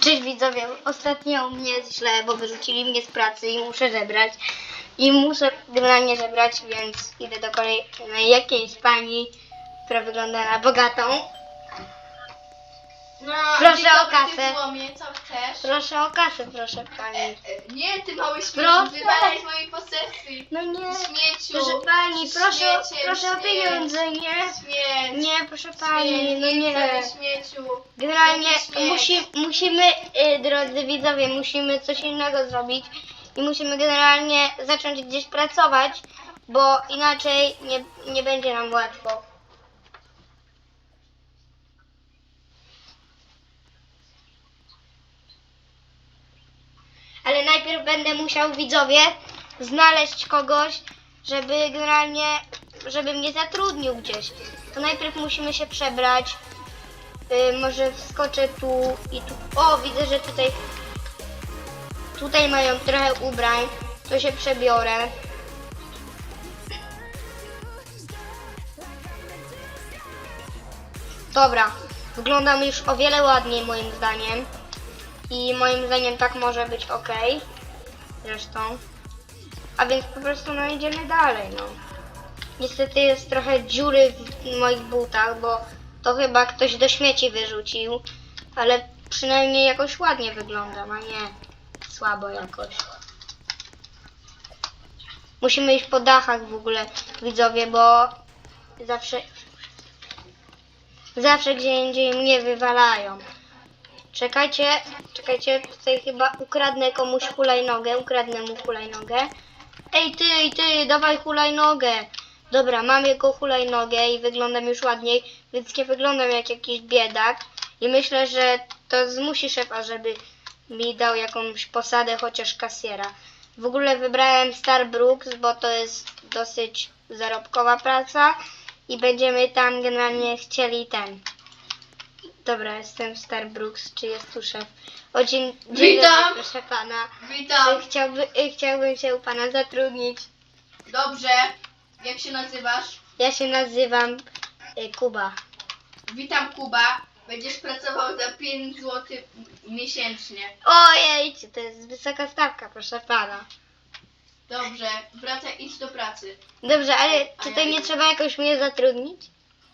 Cześć widzowie, ostatnio mnie źle, bo wyrzucili mnie z pracy i muszę żebrać. I muszę generalnie żebrać, więc idę do kolejnej jakiejś pani, która wygląda na bogatą. No, Proszę o kasę. Złomie, co chcesz? Proszę o kasę, proszę pani. E, Nie, ty mały śmieci, Proszę. wywalaj z mojej posesji. No nie, Śmieciu. proszę pani, proszę, proszę o śmieć. pieniądze, nie? Śmieć. Nie, proszę pani, no nie. śmieciu. Generalnie musi, musimy, y, drodzy widzowie, musimy coś innego zrobić i musimy generalnie zacząć gdzieś pracować, bo inaczej nie, nie będzie nam łatwo. Ale najpierw będę musiał widzowie znaleźć kogoś, żeby generalnie, żeby mnie zatrudnił gdzieś. To najpierw musimy się przebrać. Y, może wskoczę tu i tu. O, widzę, że tutaj. Tutaj mają trochę ubrań. To się przebiorę. Dobra, wyglądam już o wiele ładniej moim zdaniem. I moim zdaniem tak może być ok. Zresztą. A więc po prostu no idziemy dalej, no. Niestety jest trochę dziury w moich butach, bo to chyba ktoś do śmieci wyrzucił, ale przynajmniej jakoś ładnie wyglądam, a nie słabo jakoś. Musimy iść po dachach w ogóle, widzowie, bo zawsze zawsze gdzie indziej mnie wywalają. Czekajcie, czekajcie, tutaj chyba ukradnę komuś hulajnogę, ukradnę mu hulajnogę. Ej ty, ty, dawaj hulajnogę. Dobra, mam jego hulajnogę i wyglądam już ładniej, więc nie wyglądam jak jakiś biedak. I myślę, że to zmusi szefa, żeby mi dał jakąś posadę, chociaż kasjera. W ogóle wybrałem Starbrooks, bo to jest dosyć zarobkowa praca i będziemy tam generalnie chcieli ten. Dobra, jestem w Starbrooks, czy jest tu szef? O, dzień, dzień Witam. dobry, proszę pana. Witam. Czy Chciałby, y, chciałbym się u pana zatrudnić. Dobrze. Jak się nazywasz? Ja się nazywam y, Kuba. Witam Kuba. Będziesz pracował za 5 zł miesięcznie. Ojej, to jest wysoka stawka, proszę pana. Dobrze. Wracaj, idź do pracy. Dobrze, ale tutaj nie trzeba jakoś mnie zatrudnić?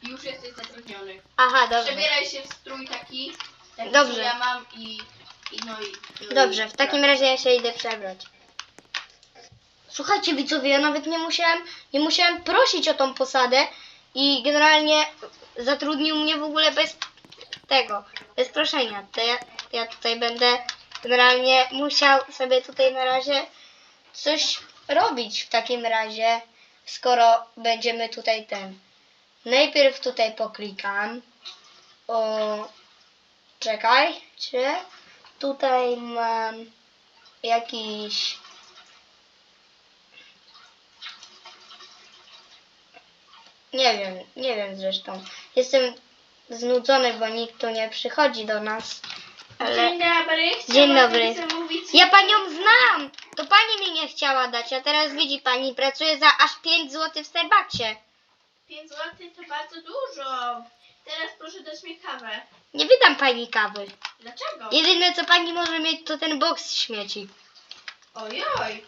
Już jesteś zatrudniony. Aha, dobrze. Przebieraj się w strój taki, taki Dobrze. co ja mam i, i no i... i Dobrze, w takim razie ja się idę przebrać. Słuchajcie widzowie, ja nawet nie musiałem, nie musiałem prosić o tą posadę i generalnie zatrudnił mnie w ogóle bez tego, bez proszenia. To ja, ja tutaj będę generalnie musiał sobie tutaj na razie coś robić w takim razie, skoro będziemy tutaj ten. Najpierw tutaj poklikam. O, czekajcie. Tutaj mam jakiś. Nie wiem, nie wiem zresztą. Jestem znudzony, bo nikt tu nie przychodzi do nas. Ale Dzień dobry. Dzień dobry. zamówić- ja panią znam! To pani mi nie chciała dać, a teraz widzi pani, pracuję za aż 5 zł w Starbucksie. 5 zł to bardzo dużo. Teraz proszę dać mi kawę. Nie wydam pani kawy. Dlaczego? Jedyne co pani może mieć to ten boks śmieci. Ojoj.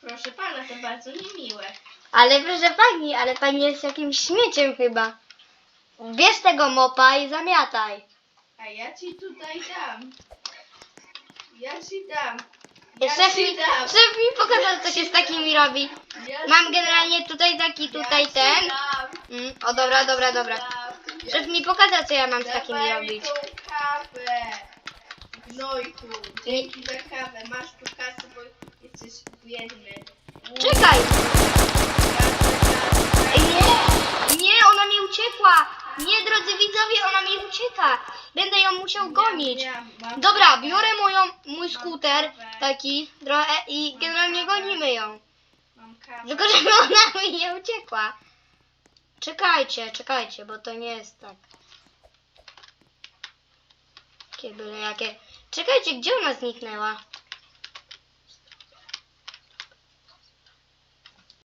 Proszę pana, to bardzo niemiłe. Ale proszę pani, ale pani jest jakimś śmieciem chyba. Bierz tego mopa i zamiataj. A ja ci tutaj dam. Ja ci dam. Szef mi, szef mi pokazał, co się z takimi robi. Mam generalnie tutaj taki, tutaj ten. Mm, o dobra, dobra, dobra. Szef mi pokazał, co ja mam z takimi robić. Gnojku. Dzięki za kawę. Masz tu kasę, bo jesteś biedny. Czekaj! Nie, drodzy widzowie, ona mi ucieka. Będę ją musiał gonić. Dobra, biorę moją, mój skuter, taki trochę i generalnie gonimy ją. Tylko żeby ona mi nie uciekła. Czekajcie, czekajcie, bo to nie jest tak. Jakie byle jakie. Czekajcie, gdzie ona zniknęła?